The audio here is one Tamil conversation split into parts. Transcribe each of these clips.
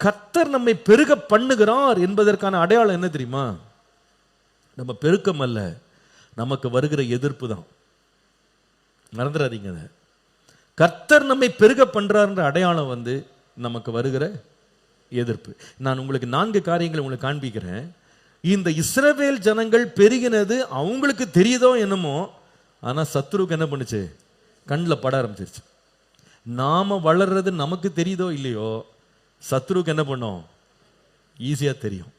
கத்தர் நம்மை பெருக பண்ணுகிறார் என்பதற்கான அடையாளம் என்ன தெரியுமா? நம்ம பெருக்கம் அல்ல நமக்கு வருகிற எதிர்ப்பு தான். மறந்துடாதீங்க அதை. கர்த்தர் நம்மை பெருக பண்றாருன்ற அடையாளம் வந்து நமக்கு வருகிற எதிர்ப்பு. நான் உங்களுக்கு நான்கு காரியங்களை உங்களுக்கு காண்பிக்கிறேன். இந்த இஸ்ரவேல் ஜனங்கள் பெருகினது அவங்களுக்கு தெரியுதோ என்னமோ ஆனால் சத்ருக்கு என்ன பண்ணுச்சு? கண்ணில் பட ஆரம்பிச்சிருச்சு. நாம வளர்றது நமக்கு தெரியுதோ இல்லையோ சத்ருக்கு என்ன பண்ணும்? ஈஸியாக தெரியும்.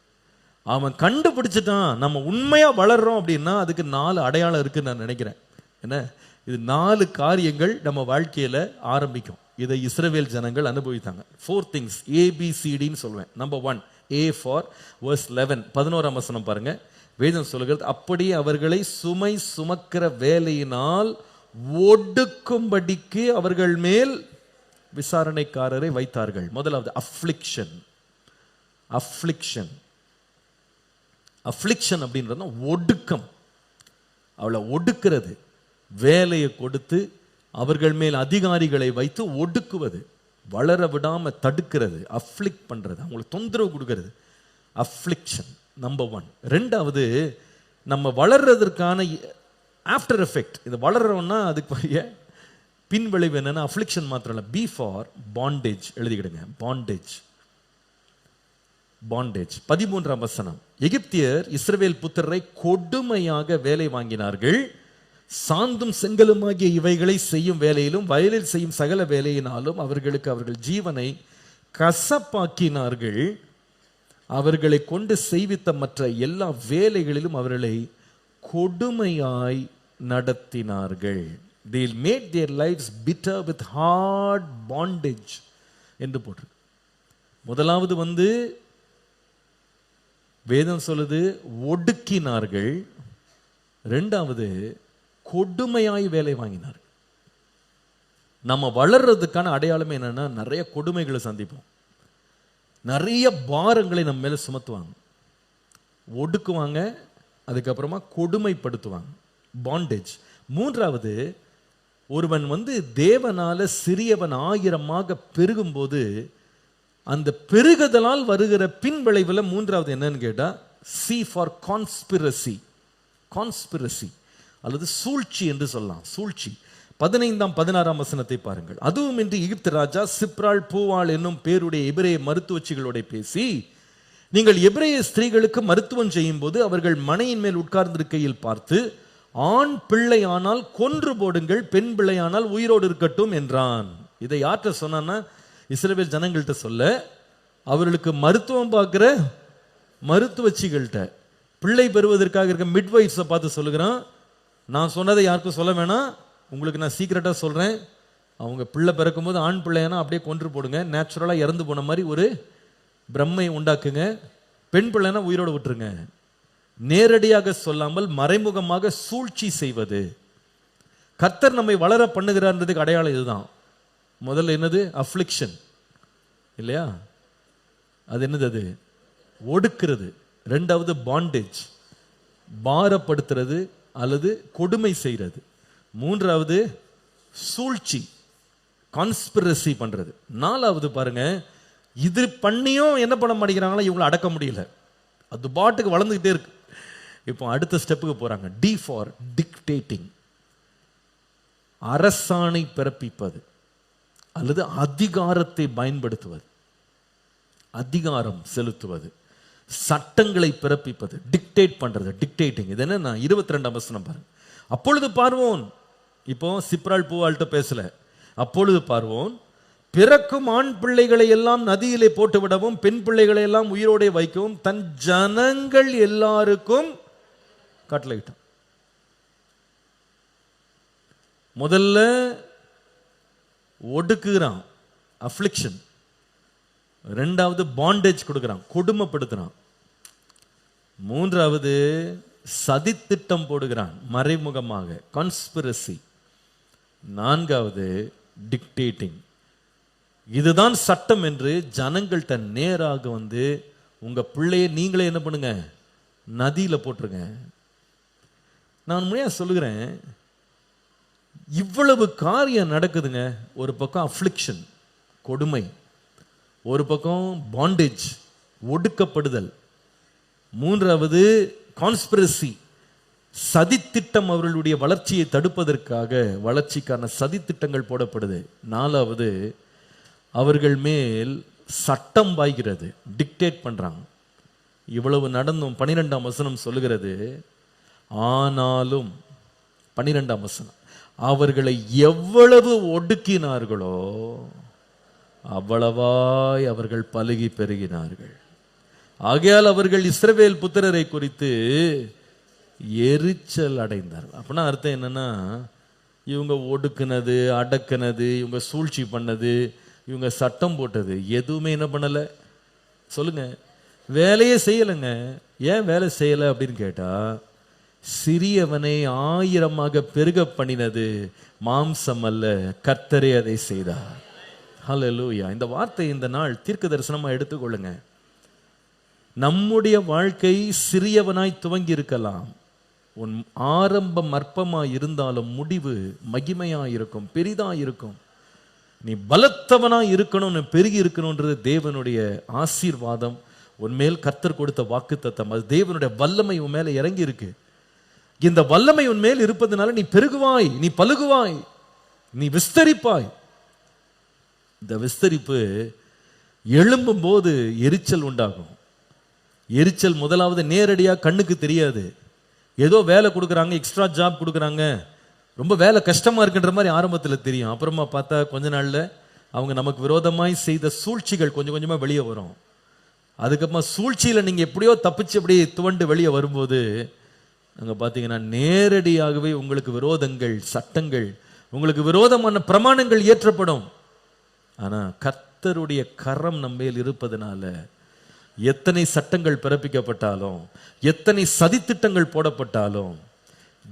அவன் கண்டுபிடிச்சிட்டான். நம்ம உண்மையாக வளர்றோம் அப்படின்னா அதுக்கு நாலு அடையாளம் இருக்குன்னு நான் நினைக்கிறேன். என்ன? இது நாலு காரியங்கள் நம்ம வாழ்க்கையில் ஆரம்பிக்கும். இதை இஸ்ரவேல் ஜனங்கள் அனுபவித்தாங்க. ஃபோர் திங்ஸ் ஏபிசிடின்னு சொல்லுவேன். Number one A for verse eleven பதினோராம் வசனம் பாருங்க. வேதம் சொல்லுகிறது அப்படி அவர்களை சுமை சுமக்கிற வேலையினால் ஒடுக்கும்படிக்கு அவர்கள் மேல் விசாரணைக்காரரை வைத்தார்கள். முதலாவது அஃப்ளிக்ஷன் அஃப்ளிக்ஷன் அஃப்ளிக்ஷன் அப்படின்றது ஒடுக்கம். அவளை ஒடுக்கிறது. வேலையை கொடுத்து அவர்கள் மேல் அதிகாரிகளை வைத்து ஒடுக்குவது. வளர விடாமல் தடுக்கிறது. அஃப்ளிக் பண்ணுறது அவங்களுக்கு தொந்தரவு கொடுக்கறது. அஃப்ளிக்ஷன் நம்பர் ஒன் ரெண்டாவது நம்ம வளர்றதற்கான ஆஃப்டர் எஃபெக்ட் இது வளர்றோன்னா அதுக்கு பின்விளைவு என்னன்னா அஃப்ளிக்ஷன் மாத்திரம் இல்லை பி ஃபார் பாண்டேஜ் எழுதிக்கிடுங்க. பாண்டேஜ் பாண்டேஜ் பதிமூன்றாம் வசனம். எகிப்தியர் இஸ்ரவேல் புத்திரரை கொடுமையாக வேலை வாங்கினார்கள். சாந்தும் செங்கலுமாகிய இவைகளை செய்யும் வேலையிலும் வயலில் செய்யும் சகல வேலையினாலும் அவர்களுக்கு அவர்கள் ஜீவனை கசப்பாக்கினார்கள். அவர்களை கொண்டு செய்வித்த மற்ற எல்லா வேலைகளிலும் அவர்களை கொடுமையாய் நடத்தினார்கள். They made their lives bitter with hard bondage என்று போட்டு முதலாவது வந்து வேதம் சொல்லுது ஒடுக்கினார்கள். ரெண்டாவது கொடுமையாய் வேலை வாங்கினார்கள். நம்ம வளர்றதுக்கான அடையாளம் என்னன்னா நிறைய கொடுமைகளை சந்திப்போம். நிறைய பாரங்களை நம்ம மேலே சுமத்துவாங்க. ஒடுக்குவாங்க அதுக்கப்புறமா கொடுமைப்படுத்துவாங்க. பாண்டேஜ் மூன்றாவது ஒருவன் வந்து தேவனால சிறியவன் ஆயிரமாக பெருகும்போது அந்த பெருகுதலால் வருகிற பின் விளைவில் மூன்றாவது என்னன்னு கேட்டால் சி ஃபார் கான்ஸ்பிரசி கான்ஸ்பிரசி அல்லது சூழ்ச்சி என்று சொல்லலாம். சூழ்ச்சி. பதினைந்தாம் பதினாறாம் வசனத்தை பாருங்கள். அதுவும் இன்று எகிப்து ராஜா சிப்ராள் பூவாள் என்னும் பேருடைய எபிரேய மருத்துவச்சிகளோட பேசி நீங்கள் எபிரேய ஸ்திரீகளுக்கு மருத்துவம் செய்யும் போது அவர்கள் மனையின் மேல் உட்கார்ந்திருக்கையில் பார்த்து ஆண் பிள்ளையானால் கொன்று போடுங்கள் பெண் பிள்ளையானால் உயிரோடு இருக்கட்டும் என்றான். இதை யார்கிட்ட சொன்னான்னா இஸ்ரேல் ஜனங்கள்கிட்ட சொல்ல அவர்களுக்கு மருத்துவம் பார்க்குற மருத்துவச்சிகள்கிட்ட. பிள்ளை பெறுவதற்காக இருக்க மிட்வைஃப்ஸை பார்த்து சொல்லுகிறான். நான் சொன்னதை யாருக்கும் சொல்ல வேணாம். உங்களுக்கு நான் சீக்கிரட்டாக சொல்கிறேன் அவங்க பிள்ளை பிறக்கும்போது ஆண் பிள்ளையானா அப்படியே கொன்று போடுங்க. நேச்சுரலாக இறந்து போன மாதிரி ஒரு பிரம்மை உண்டாக்குங்க. பெண் பிள்ளைனா உயிரோடு விட்டுருங்க. நேரடியாக சொல்லாமல் மறைமுகமாக சூழ்ச்சி செய்வது. கர்த்தர் நம்மை வளர பண்ணுகிறார்ன்றதுக்கு அடையாளம் இதுதான். முதல்ல என்னது? அஃப்ளிக்ஷன் இல்லையா? அது என்னது அது? ஒடுக்கிறது. ரெண்டாவது பாண்டேஜ் பாரப்படுத்துறது அல்லது கொடுமை செய்கிறது. மூன்றாவது சூழ்ச்சி. கான்ஸ்பிரசி பண்ணுறது நாலாவது பாருங்க இது பண்ணியும் என்ன பண்ண மாட்டேங்கிறாங்களா இவங்களை அடக்க முடியல. அது பாட்டுக்கு வளர்ந்துக்கிட்டே இருக்கு. இப்போ அடுத்த ஸ்டெப்புக்கு போகிறாங்க டி ஃபார் டிக்டேட்டிங் அரசாணை பிறப்பிப்பது அல்லது அதிகாரத்தை பயன்படுத்துவது. அதிகாரம் செலுத்துவது. சட்டங்களை பிறப்பிப்பது. டிக்டேட் பண்ணுறது டிக்டேட்டிங் இது என்ன? இருபத்தி ரெண்டாம் வசனம் பாருங்க. அப்பொழுது பார்வோன். இப்போ சிப்ரால் பூவால்கிட்ட பேசல. அப்பொழுது பார்வோன் பிறக்கும் ஆண் பிள்ளைகளை எல்லாம் நதியிலே போட்டுவிடவும் பெண் பிள்ளைகளை எல்லாம் உயிரோடே வைக்கவும் தன் ஜனங்கள் எல்லாருக்கும் கட்டளையிட்டான் முதல்ல ஒடுக்குகிறான் அஃப்ளிக்ஷன் ரெண்டாவது பாண்டேஜ் கொடுக்குறான் கொடுமைப்படுத்துறான். மூன்றாவது சதித்திட்டம் போடுகிறான் மறைமுகமாக கான்ஸ்பிரசி நான்காவது டிக்டேட்டிங் இதுதான் சட்டம் என்று ஜனங்கள்கிட்ட நேராக வந்து உங்கள் பிள்ளையை நீங்களே என்ன பண்ணுங்க? நதியில் போட்டுருங்க. நான் முறையாக சொல்லுகிறேன் இவ்வளவு காரியம் நடக்குதுங்க. ஒரு பக்கம் அஃப்ளிக்ஷன் கொடுமை. ஒரு பக்கம் பாண்டேஜ் ஒடுக்கப்படுதல். மூன்றாவது கான்ஸ்பிரசி சதித்திட்டம் அவர்களுடைய வளர்ச்சியை தடுப்பதற்காக வளர்ச்சிக்கான சதித்திட்டங்கள் போடப்படுது. நாலாவது அவர்கள் மேல் சட்டம் பாய்கிறது. டிக்டேட் பண்ணுறாங்க இவ்வளவு நடந்தும் பனிரெண்டாம் வசனம் சொல்லுகிறது. ஆனாலும் பனிரெண்டாம் வசனம் அவர்களை எவ்வளவு ஒடுக்கினார்களோ அவ்வளவாய் அவர்கள் பலுகி பெருகினார்கள். ஆகையால் அவர்கள் இஸ்ரவேல் புத்திரரை குறித்து எரிச்சல் அடைந்தார்கள். அப்படின்னா அர்த்தம் என்னன்னா இவங்க ஒடுக்குனது அடக்குனது இவங்க சூழ்ச்சி பண்ணது இவங்க சட்டம் போட்டது. எதுவுமே என்ன பண்ணலை? சொல்லுங்க. வேலையே செய்யலைங்க. ஏன் வேலை செய்யலை அப்படின்னு கேட்டால் சிறியவனை ஆயிரமாக பெருக பண்ணினது மாம்சம் அல்ல கர்த்தரே அதை செய்தார். ஹலலூயா இந்த வார்த்தை இந்த நாள் தீர்க்க தரிசனமாக எடுத்துக்கொள்ளுங்க. நம்முடைய வாழ்க்கை சிறியவனாய் துவங்கி இருக்கலாம். உன் ஆரம்பம் அற்பமாக இருந்தாலும் முடிவு மகிமையாக இருக்கும் பெரிதாக இருக்கும் நீ பலத்தவனா இருக்கணும்னு பெருகி இருக்கணும்ன்றது தேவனுடைய ஆசீர்வாதம். உன்மேல் கர்த்தர் கொடுத்த வாக்குத்தத்தம். அது தேவனுடைய வல்லமை உன் மேல இறங்கி இருக்கு இந்த வல்லமை உன் மேல் இருப்பதனால நீ பெருகுவாய் நீ பழுகுவாய் நீ விஸ்தரிப்பாய். இந்த விஸ்தரிப்பு எழும்பும் போது எரிச்சல் உண்டாகும். எரிச்சல் முதலாவது நேரடியாக கண்ணுக்கு தெரியாது. ஏதோ வேலை கொடுக்குறாங்க எக்ஸ்ட்ரா ஜாப் கொடுக்குறாங்க. ரொம்ப வேலை கஷ்டமா இருக்குன்ற மாதிரி ஆரம்பத்தில் தெரியும். அப்புறமா பார்த்தா கொஞ்ச நாள்ல அவங்க நமக்கு விரோதமாய் செய்த சூழ்ச்சிகள் கொஞ்சம் கொஞ்சமா வெளியே வரும். அதுக்கப்புறமா சூழ்ச்சியில நீங்க எப்படியோ தப்பிச்சு அப்படியே துவண்டு வெளியே வரும்போது அங்க பார்த்தீங்கன்னா நேரடியாகவே உங்களுக்கு விரோதங்கள் சட்டங்கள் உங்களுக்கு விரோதமான பிரமாணங்கள் ஏற்றப்படும் ஆனா கர்த்தருடைய கரம் நம்மேல் இருப்பதனால எத்தனை சட்டங்கள் பிறப்பிக்கப்பட்டாலும் எத்தனை சதித்திட்டங்கள் போடப்பட்டாலும்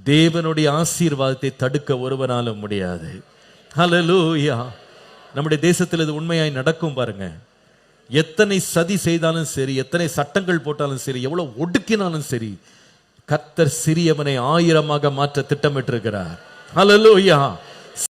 தேவனுடைய ஆசீர்வாதத்தை தடுக்க ஒருவனாலும் முடியாது. ஹலலூயா நம்முடைய தேசத்தில் இது உண்மையாய் நடக்கும் பாருங்க. எத்தனை சதி செய்தாலும் சரி எத்தனை சட்டங்கள் போட்டாலும் சரி எவ்வளவு ஒடுக்கினாலும் சரி கத்தர் சிறியவனை ஆயிரமாக மாற்ற திட்டமிட்டிருக்கிறார். ஹalleluya